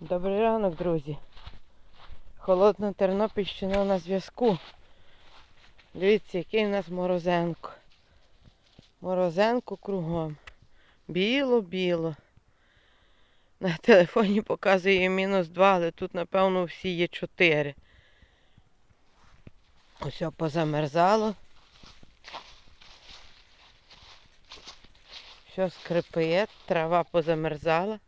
Добрий ранок, друзі. Холодна Тернопільщина на зв'язку. Дивіться, який у нас морозенко. Морозенко кругом. Біло-біло. На телефоні показує мінус 2, але тут, напевно, всі є 4. Ось позамерзало. Все скрипить, трава позамерзала.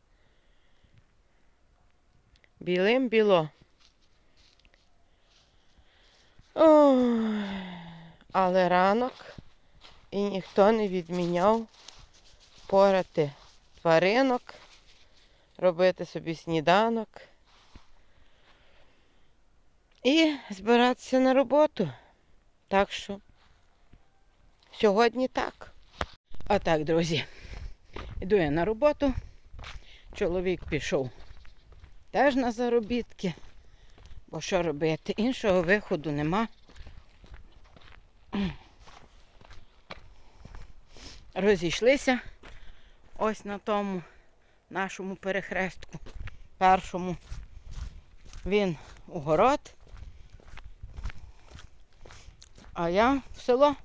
Білим біло. Ой, але ранок і ніхто не відміняв порати тваринок, робити собі сніданок і збиратися на роботу. Так що сьогодні так. А так, друзі, йду я на роботу. Чоловік пішов теж на заробітки. Бо що робити? Іншого виходу нема. Розійшлися ось на тому нашому перехрестку. Першому він у город, а я в село.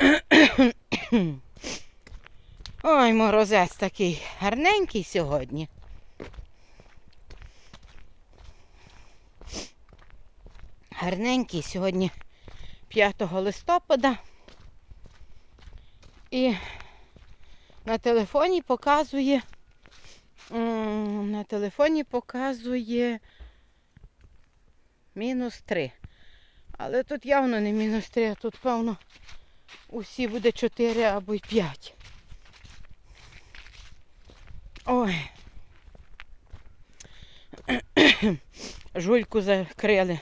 Ой, морозець такий гарненький сьогодні. Гарненький сьогодні 5 листопада. І на телефоні показує. На телефоні показує мінус 3. Але тут явно не мінус 3, а тут, певно, усі буде 4 або й 5. Ой. Жульку закрили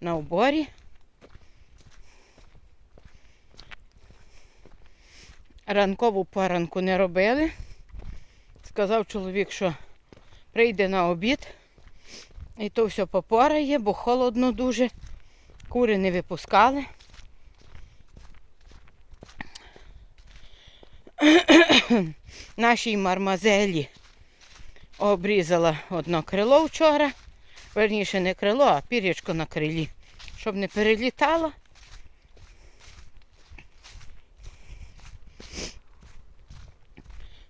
на оборі. Ранкову поранку не робили. Сказав чоловік, що прийде на обід. І то все попорає, бо холодно дуже. Кури не випускали. Нашій мармазелі обрізала одно крило вчора. Верніше не крило, а пір'ячко на крилі, щоб не перелітало.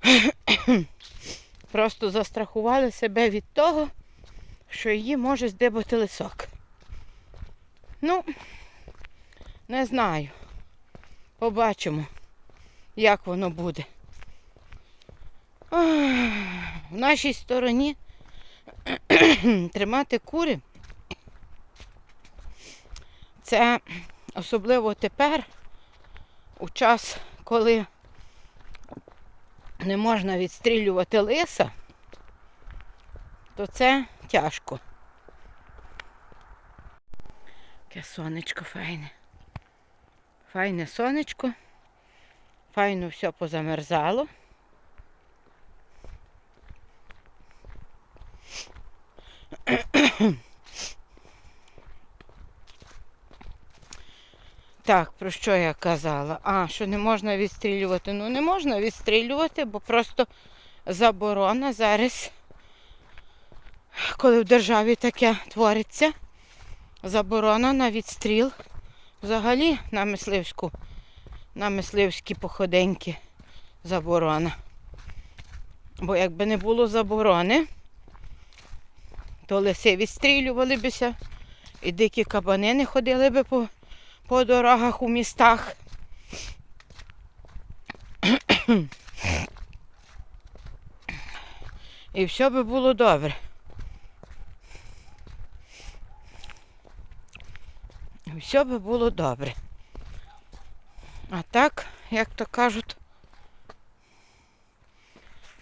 Просто застрахували себе від того, що її може здибати лисок. Ну, не знаю. Побачимо, як воно буде. Ах, В нашій стороні тримати кури. Це особливо тепер, у час, коли не можна відстрілювати лиса, то це тяжко. Таке сонечко файне. Файне сонечко. Файно все позамерзало. Так, про що я казала? А, що не можна відстрілювати. Ну, не можна відстрілювати, бо просто заборона зараз, коли в державі таке твориться, заборона на відстріл взагалі на мисливську, на мисливські походеньки заборона. Бо якби не було заборони, то лиси відстрілювали бися, і дикі кабани не ходили би по, по дорогах у містах. І все би було добре. І все би було добре. А так, як то кажуть,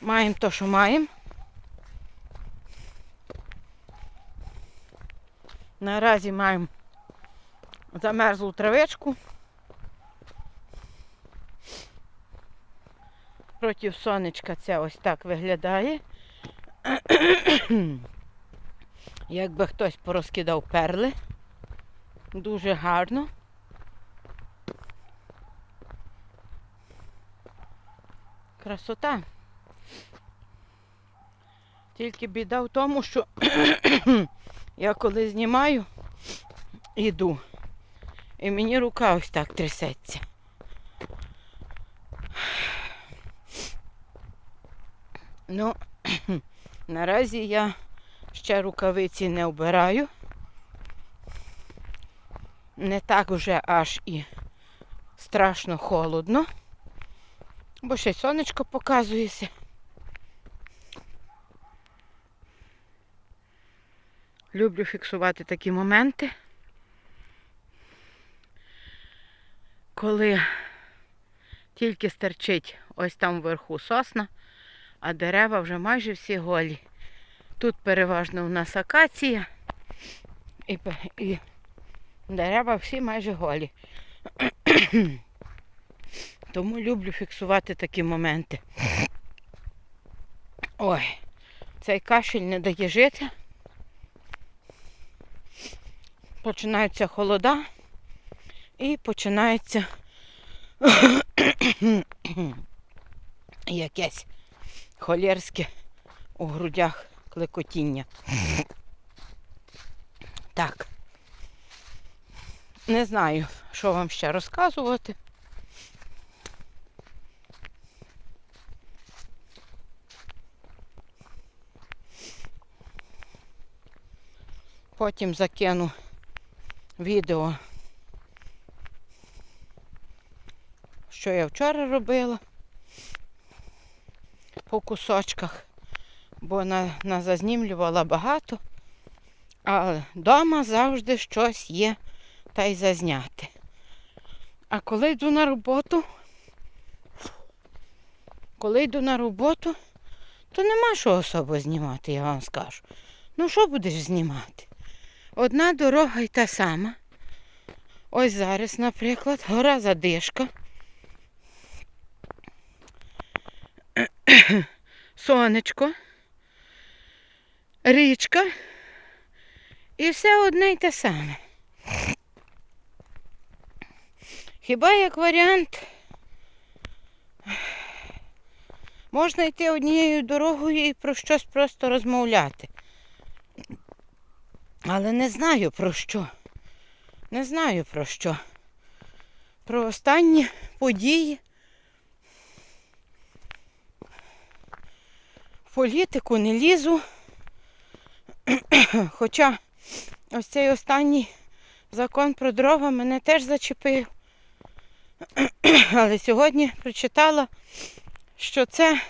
маємо то, що маємо. Наразі маємо замерзлу травичку. Проти сонечка це ось так виглядає. Якби хтось порозкидав перли. Дуже гарно. Красота. Тільки біда в тому, що я коли знімаю, іду. І мені рука ось так трясеться. Ну, наразі я ще рукавиці не вбираю. Не так вже аж і страшно холодно, бо ще сонечко показується. Люблю фіксувати такі моменти, коли тільки стерчить ось там вверху сосна, а дерева вже майже всі голі. Тут переважно у нас акація і, і дерева всі майже голі. Тому люблю фіксувати такі моменти. Ой, цей кашель не дає жити. Починаються холода і починається якесь холєрське у грудях клекотіння. Так. Не знаю, що вам ще розказувати. Потім закину відео, що я вчора робила по кусочках, бо на, назазнімлювала багато, а вдома завжди щось є та й зазняти. А коли йду на роботу, коли йду на роботу, то нема що особо знімати, я вам скажу. Ну що будеш знімати? Одна дорога й та сама. Ось зараз, наприклад, гора Задишка. Сонечко, річка і все одне й те саме. Хіба як варіант можна йти однією дорогою і про щось просто розмовляти. Але не знаю про що. Не знаю про що. Про останні події. В політику не лізу. Хоча ось цей останній закон про дрова мене теж зачепив. Але сьогодні прочитала, що це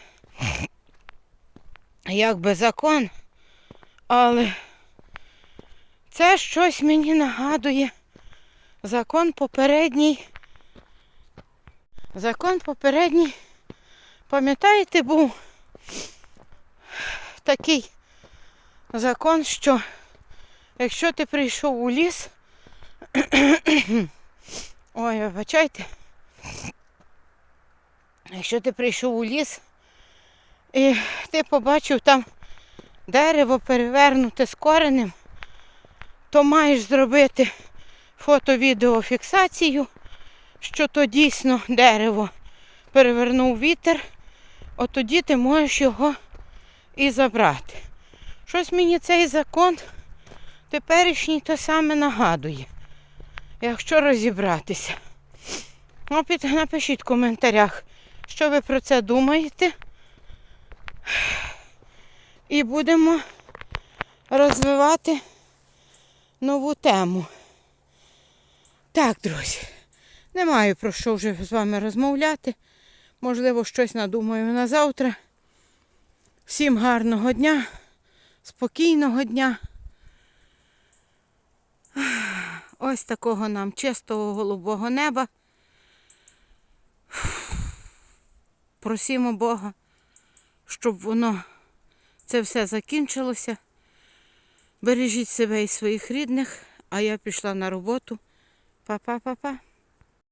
якби закон, але це щось мені нагадує. Закон попередній. Закон попередній, пам'ятаєте, був такий закон, що якщо ти прийшов у ліс, ой, вибачайте, якщо ти прийшов у ліс і ти побачив там дерево перевернуте з коренем, то маєш зробити фото-відеофіксацію, що то дійсно дерево перевернув вітер, от тоді ти можеш його і забрати. Щось мені цей закон теперішній то саме нагадує, якщо розібратися. Ну, під- напишіть в коментарях, що ви про це думаєте. І будемо розвивати нову тему. Так, друзі, не маю про що вже з вами розмовляти. Можливо, щось надумаю на завтра. Всім гарного дня, спокійного дня. Ось такого нам чистого голубого неба. Просімо Бога, щоб воно це все закінчилося. Бережіть себе і своїх рідних, а я пішла на роботу. Па-па-па-па.